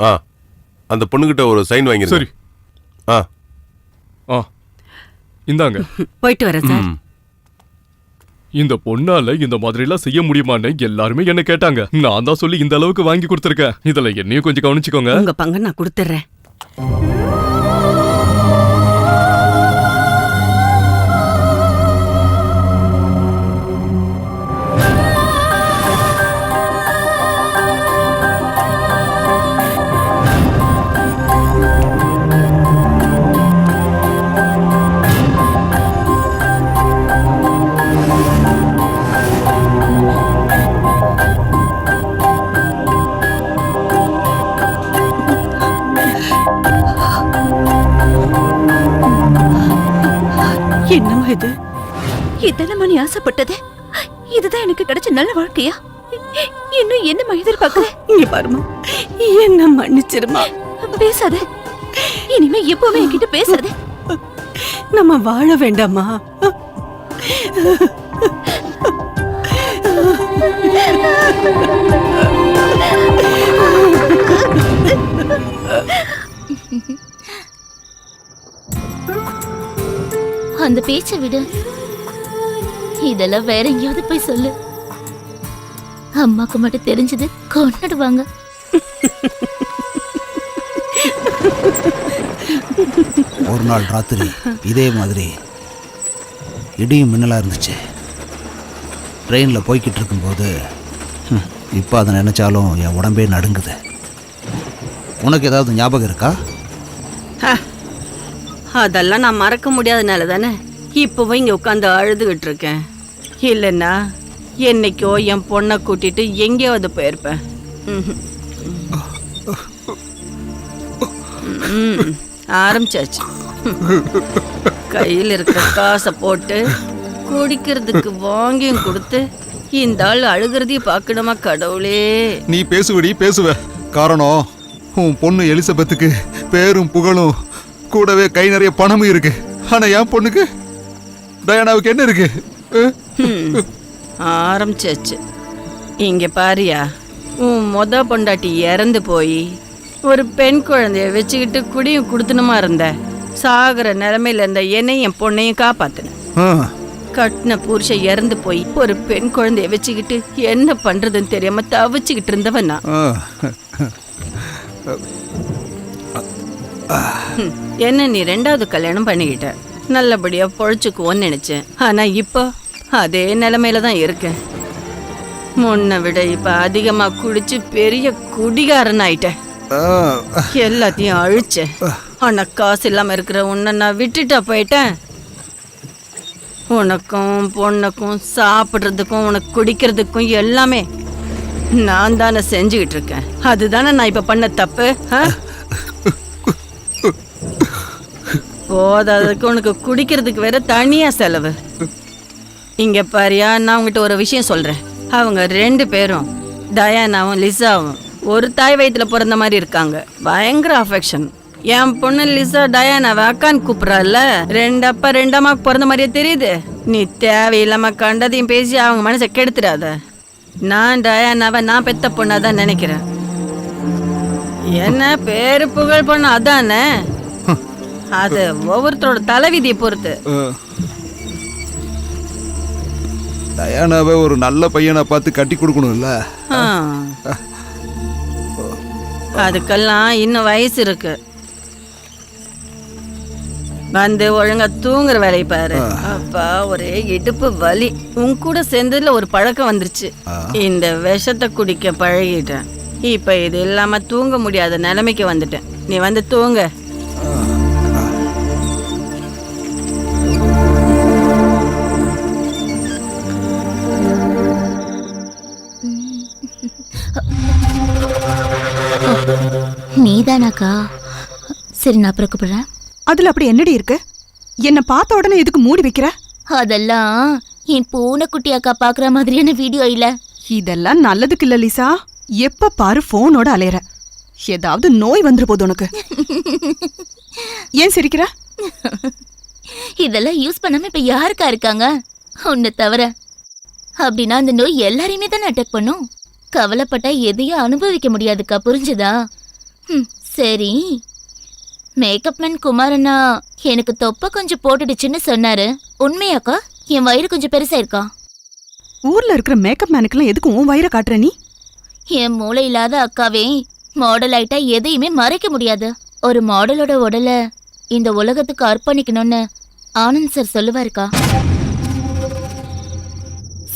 ஆ. அந்த பொண்ணுகிட்ட ஒரு சைன் வாங்கிருங்க. சரி. ஆ. ஆ. இந்தாங்க. போயிட்டு வரேன் சார். ம். இந்த பொண்ணால இந்த மாதிரி எல்லாம் செய்ய முடியுமான்னு எல்லாருமே என்ன கேட்டாங்க. நான் தான் சொல்லி இந்த அளவுக்கு வாங்கி கொடுத்துருக்கேன். இதுல என்னையும் கொஞ்சம் கவனிச்சுக்கோங்க. உங்க பங்கு நான் கொடுத்துட்றேன். என்னம்மா இது? இத்தனை நீ ஆசைப்பட்டது? இதுதான் எனக்கு கிடைச்ச நல்ல வாழ்க்கையா? இன்னும் என்ன எதிர்பார்க்கற இங்க பாருமா. என்ன மன்னிச்சிருமா. பேசாத. இனிமே எப்பவுமே என்கிட்ட பேசாத. நம்ம வாழ வேண்டாமா? அந்த பேச்சை விடு. இதெல்லாம் வேற எங்கேயாவது போய் சொல்லு. அம்மாக்கு மட்டும் தெரிஞ்சது கொண்டாடுவாங்க ஒரு நாள் ராத்திரி இதே மாதிரி இடியும் மின்னலாக இருந்துச்சு. ட்ரெயினில் போய்கிட்டு இருக்கும்போது இப்போ அதை நினச்சாலும் என் உடம்பே நடுங்குது. உனக்கு ஏதாவது ஞாபகம் இருக்கா? அதெல்லாம் நான் மறக்க முடியாதனால தானே இப்பவும் இங்க உட்காந்து அழுதுகிட்டு இருக்கேன். இல்லைன்னா என்னைக்கோ என் பொண்ணை கூட்டிட்டு எங்கேயாவது போயிருப்பேன். ஆரம்பிச்சாச்சு. கையில் இருக்கிற காசை போட்டு குடிக்கிறதுக்கு வாங்கியும் கொடுத்து இந்த ஆள் அழுகிறதையும் பார்க்கணுமா கடவுளே? நீ பேசுவடி பேசுவ. காரணம் உன் பொண்ணு எலிசபெத்துக்கு பேரும் புகழும். கூடவே கை நிறைய பணமும் இருக்கு. ஆனா என் பொண்ணுக்கு? டயானாவுக்கு என்ன இருக்கு? ஆரம்பிச்சாச்சு. இங்க பாரியா உன் மொத பொண்டாட்டி இறந்து போய் ஒரு பெண் குழந்தைய வச்சுக்கிட்டு குடியும் குடுத்தணுமா இருந்த? சாகுற நிலைமையில இருந்த என்னையும் என் பொண்ணையும் காப்பாத்தின. கட்டின புருஷன் இறந்து போய் ஒரு பெண் குழந்தைய வச்சுக்கிட்டு என்ன பண்றதுன்னு தெரியாம தவிச்சுக்கிட்டு இருந்தவன் என்ன நீ ரெண்டாவது கல்யாணம் பண்ணிக்கிட்ட? நல்லபடியா பொழைச்சுக்குவோன்னு நினைச்சேன். ஆனா இப்போ அதே நிலைமையில தான் இருக்கேன். முன்னை விட இப்ப அதிகமா குடிச்சு பெரிய குடிகாரன் ஆயிட்டேன். எல்லாத்தையும் அழிச்சேன். ஆனா காசு இல்லாம இருக்கிற உன்னை நான் விட்டுட்டா போயிட்டேன். உனக்கும் பொண்ணுக்கும் சாப்பிட்றதுக்கும் உனக்கு குடிக்கிறதுக்கும் எல்லாமே நான் தானே செஞ்சுக்கிட்டு இருக்கேன். அதுதானே நான் இப்ப பண்ண தப்பு போதாததுக்கு உனக்கு குடிக்கிறதுக்கு வேற தனியா செலவு. இங்க பாரியா நான் உங்ககிட்ட ஒரு விஷயம் சொல்றேன். அவங்க ரெண்டு பேரும் டயானாவும் லிசாவும் ஒரு தாய் வயிற்றுல பிறந்த மாதிரி இருக்காங்க. பயங்கர அஃபெக்ஷன் என் பொண்ணு லிசா டயானாவை அக்கான்னு கூப்பிடறால ரெண்டு அப்பா ரெண்டு பிறந்த மாதிரியே தெரியுது. நீ தேவையில்லாம கண்டதையும் பேசி அவங்க மனசை கெடுத்துடாத. நான் டயானாவை நான் பெத்த பொண்ணாதான் நினைக்கிறேன். என்ன பேரு புகழ் பொண்ணு அதானே? அது ஒவ்வொருத்தரோட தலைவிதியை பொறுத்து. டயானாவை ஒரு நல்ல பையனை பார்த்து கட்டி கொடுக்கணும்ல. அதுக்கெல்லாம் இன்னும் வயசு இருக்கு. வந்து ஒழுங்கா தூங்குற வேலையை பாரு. அப்பா ஒரே இடுப்பு வலி. உன் கூட சேர்ந்ததுல ஒரு பழக்கம் வந்துருச்சு. இந்த விஷத்தை குடிக்க பழகிட்டேன். இப்ப இது இல்லாம தூங்க முடியாத நிலைமைக்கு வந்துட்டேன். நீ வந்து தூங்க. நீதானாக்கா? சரி நான் அப்புறம் கூப்பிடுறேன் அதுல அப்படி என்னடி இருக்கு? என்ன பார்த்த உடனே எதுக்கு மூடி வைக்கிற? அதெல்லாம் என் பூனைக்குட்டி அக்கா பாக்குற மாதிரியான வீடியோ இல்ல. இதெல்லாம் நல்லதுக்கு இல்ல லிசா. எப்ப பாரு போனோட அலையற. ஏதாவது நோய் வந்துரு போது உனக்கு. ஏன் சிரிக்கிற? இதெல்லாம் யூஸ் பண்ணாம இப்ப யாருக்கா இருக்காங்க? உன்னை தவிர. அப்படின்னா அந்த நோய் எல்லாரையுமே தானே அட்டாக் பண்ணும். கவலைப்பட்டா எதையும் அனுபவிக்க முடியாதுக்கா புரிஞ்சுதா? சரி. மேக்கப் மேன் குமாரண்ணா எனக்கு தொப்பை கொஞ்சம் போட்டுடுச்சுன்னு சொன்னாரு. உண்மையாக்கா? என் வயிறு கொஞ்சம் பெருசா இருக்கா ஊர்ல இருக்கிற மேக்கப் மேனுக்கெல்லாம் எதுக்கு உன் வயிறை காட்டுற நீ? என் மூளை இல்லாத அக்காவே மாடல் ஆயிட்டா எதையுமே மறைக்க முடியாது. ஒரு மாடலோட உடலை இந்த உலகத்துக்கு அர்ப்பணிக்கணும்னு ஆனந்த் சார் சொல்லுவாருக்கா.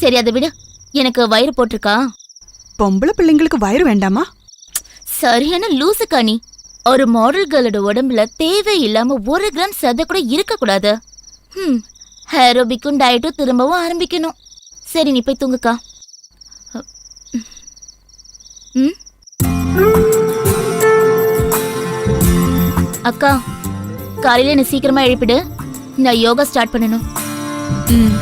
சரி அதை விடு. எனக்கு வயிறு போட்டிருக்கா? பொம்பளை பிள்ளைங்களுக்கு வயிறு வேண்டாமா? சரியான லூசுக்கா நீ ஒரு மாடல் கேர்ளோட உடம்புல தேவையில்லாம ஒரு கிராம் சத கூட இருக்கக்கூடாது. ம் ஹேரோபிக்கும் டயட்டும் திரும்பவும் ஆரம்பிக்கணும். சரி நீ போய் தூங்குக்கா. ம்? அக்கா காலையில் என்ன சீக்கிரமாக எழுப்பிடு. நான் யோகா ஸ்டார்ட் பண்ணணும். ம்.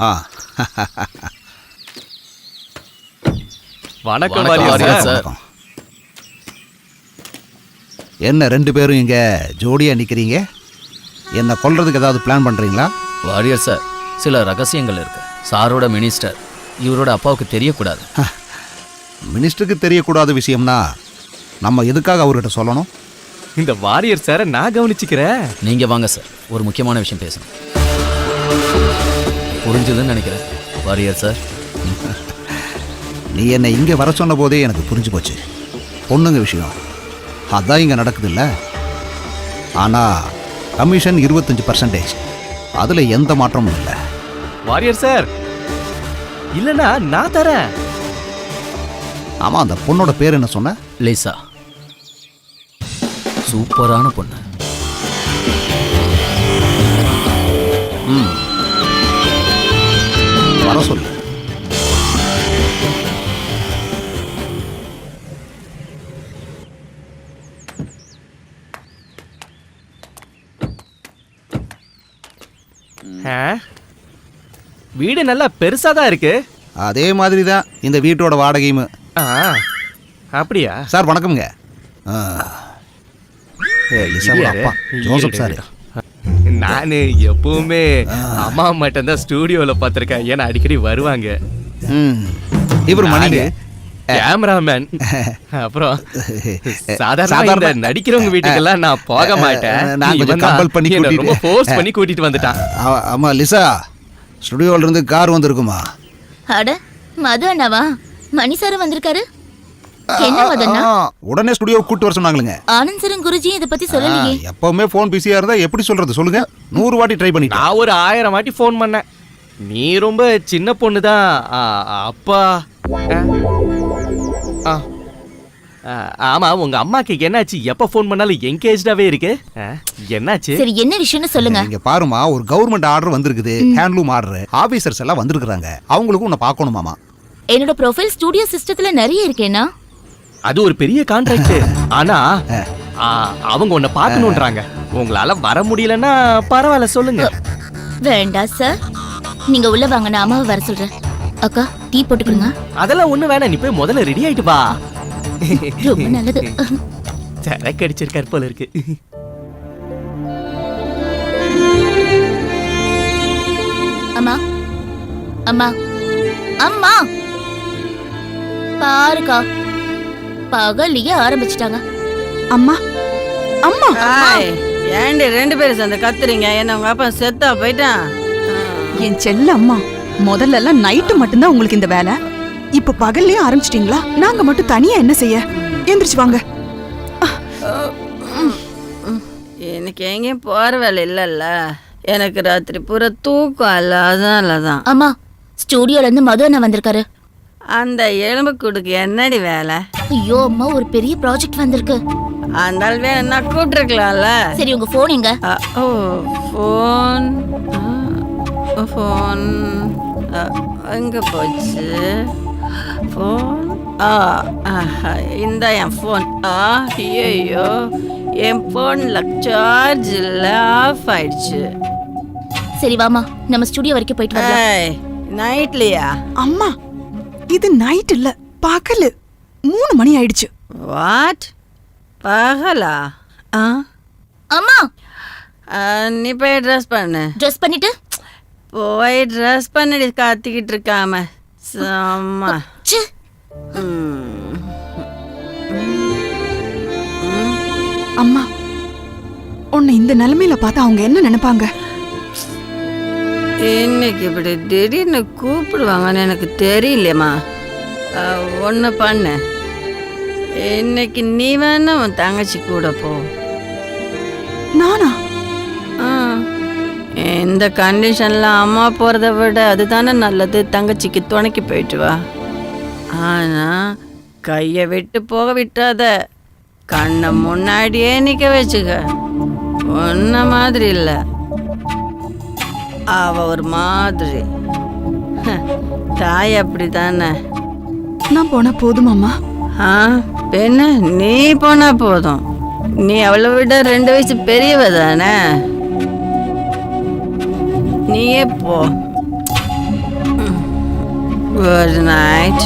ஆ. வணக்கம் வணக்கம், வாரியர் வாரியர் சார். என்ன ரெண்டு பேரும் இங்க ஜோடியா நிக்கிறீங்க? என்ன கொல்றதுக்கு ஏதாவது பிளான் பண்றீங்களா? வாரியர் சார் சில ரகசியங்கள் இருக்கு. சாரோட மினிஸ்டர் இவரோட அப்பாவுக்கு தெரியக்கூடாது. மினிஸ்டருக்கு தெரியக்கூடாத விஷயம்னா நம்ம எதுக்காக அவர்கிட்ட சொல்லணும்? இந்த வாரியர் சாரை நான் கவனிச்சுக்கிறேன். நீங்க வாங்க சார் ஒரு முக்கியமான விஷயம் பேசணும். புரிஞ்சுதுன்னு நினைக்கிறேன். வாரியர் சார். நீ என்னை இங்கே வர சொன்ன போதே எனக்கு புரிஞ்சு போச்சு. பொண்ணுங்க விஷயம். அதான் இங்கே நடக்குது இல்லை ஆனால் கமிஷன் இருபத்தஞ்சி பர்சன்டேஜ் அதில் எந்த மாற்றமும் இல்லை. வாரியர் சார் இல்லனா நான் தரேன். ஆமாம் அந்த பொண்ணோட பேர் என்ன சொன்ன? லேசா. சூப்பரான பொண்ணு. ம். வர சொல்லு? வீடு நல்லா பெருசா தான் இருக்கு. அதே மாதிரி தான் இந்த வீட்டோட வாடகையும். ஆ, அப்படியா? சார் வணக்கம்ங்க. அப்பா ஜோசப் சார். நானு எப்பவுமே அம்மா மட்டும் தான் ஸ்டூடியோல பாத்திருக்கேன் ஏன்னா அடிக்கடி வருவாங்க. ம். இவர் மணிங்க கேமராமேன் அப்புறம் சாதாரண நடிக்கிறவங்க வீட்டுக்கெல்லாம் நான் போக மாட்டேன். நான் கொஞ்சம் compel பண்ணி ரொம்ப கூட்டிட்டு- ஃபோர்ஸ் பண்ணி கூட்டிட்டு வந்துட்டான். ஆமா லிசா ஸ்டுடியோல இருந்து கார் வந்திருக்குமா? அட மது அண்ணாவா? மணி சார் வந்திருக்காரு. என்ன ஆ, உடனே ஸ்டுடியோ கூட்டு வர சொன்னாங்களுங்க. ஆனந்த் சரும் குருஜி இதை பத்தி சொல்லலையே. எப்பவுமே ஃபோன் பிஸியா இருந்தா எப்படி சொல்றது? சொல்லுங்க. நூறு வாட்டி ட்ரை பண்ணிட்டேன். நான் ஒரு ஆயிரம் வாட்டி ஃபோன் பண்ணேன். நீ ரொம்ப சின்ன பொண்ணு தான். அப்பா. ஆ. ஆ. ஆ, ஆமா உங்க அம்மாக்கு என்னாச்சு? எப்ப ஃபோன் பண்ணாலும் என்கேஜ்டாவே இருக்கு. என்னாச்சு? சரி என்ன விஷயம்னு சொல்லுங்க. நீங்க பாருமா ஒரு கவர்மெண்ட் ஆர்டர் வந்திருக்குது. ஹேண்ட்லூம் ஆர்டர் ஆபீசர்ஸ் எல்லாம் வந்திருக்காங்க அவங்களுக்கும் உன்னை பார்க்கணுமாமா என்னோட ப்ரொஃபைல் ஸ்டூடியோ சிஸ்டத்துல நிறைய இருக்கேனா? அது ஒரு பெரிய கான்ட்ராக்ட் ஆனா அவங்க உன்னை பார்க்கணுன்றாங்க. உங்களால வர முடியலன்னா பரவாயில்ல சொல்லுங்க. வேண்டாம் சார் நீங்க உள்ள வாங்க நான் அம்மாவை வர சொல்றேன். அக்கா டீ போட்டுக்கோங்க அதெல்லாம் ஒண்ணு வேணாம் நீ போய் முதல்ல ரெடி ஆயிட்டு வா. ரொம்ப நல்லது. சரக்கு அடிச்சிருக்காரு போல இருக்கு. அம்மா அம்மா அம்மா. பாருக்கா பகல்லையே ஆரம்பிச்சிட்டாங்க. அம்மா அம்மா. ஆய் ஏண்டி ரெண்டு பேரும் சேர்ந்து கத்துறீங்க? என்ன உங்க அப்பா செத்தா போயிட்டான்? என் செல்ல அம்மா முதல்ல எல்லாம் நைட்டு மட்டும்தான் உங்களுக்கு இந்த வேலை. இப்ப பகல்லயே ஆரம்பிச்சிட்டீங்களா? நாங்க மட்டும் தனியா என்ன செய்ய? எந்திரிச்சு வாங்க. எனக்கு எங்கேயும் போற வேலை இல்லைல்ல. எனக்கு ராத்திரி பூரா தூக்கம் இல்லை அதனால தான் அம்மா ஸ்டூடியோல இருந்து மது அண்ணா வந்திருக்காரு. அந்த எலும்பு கூடுக்கு என்னடி வேலை? ஐயோ அம்மா ஒரு பெரிய ப்ராஜெக்ட் வந்திருக்கு. அந்த ஆள் வேணும்னா கூப்பிட்டுருக்கலாம்ல சரி உங்க போன் எங்க? ஓ ஃபோன் ஃபோன் எங்கே போச்சு? ஃபோன் ஆ ஆஹா, இந்த என் ஃபோன் ஆ ஐயோ என் ஃபோனில் சார்ஜ் இல்லை ஆஃப் ஆயிடுச்சு. சரி வாமா நம்ம ஸ்டுடியோ வரைக்கும் போயிட்டு வரலாம். நைட்லையா அம்மா இது நைட் இல்ல. பகலு. மூணு மணி ஆயிடுச்சு. வாட் பகலா? ஆ. அம்மா! நீ போய் ட்ரெஸ் பண்ணு. ட்ரெஸ் பண்ணிட்டு? போய் ட்ரெஸ் பண்ணி காத்திக்கிட்டு இருக்காம. செம்ம. அம்மா உன்னை இந்த நிலைமையில பார்த்தா அவங்க என்ன நினைப்பாங்க? இன்னைக்கு இப்படி திடீர்னு கூப்பிடுவாங்கன்னு எனக்கு தெரியலையம்மா. ஒன்று பண்ணு. இன்னைக்கு நீ வேணா உன் தங்கச்சி கூட போ. நானா? ஆ. இந்த கண்டிஷன்ல அம்மா போகிறத விட அதுதானே நல்லது. தங்கச்சிக்கு துணைக்கு போயிட்டு வா. ஆனா கையை விட்டு போக விட்டாத. கண்ணை முன்னாடியே நிற்க வச்சுக்க. ஒன்ன மாதிரி இல்லை. அவ ஒரு மாதிரி. தாய் அப்படி தானே நான் போனா போதுமாம்மா ஆ பெண்ண நீ போனா போதும். நீ அவளை விட ரெண்டு வயசு பெரியவ தானே? நீயே போ. Good night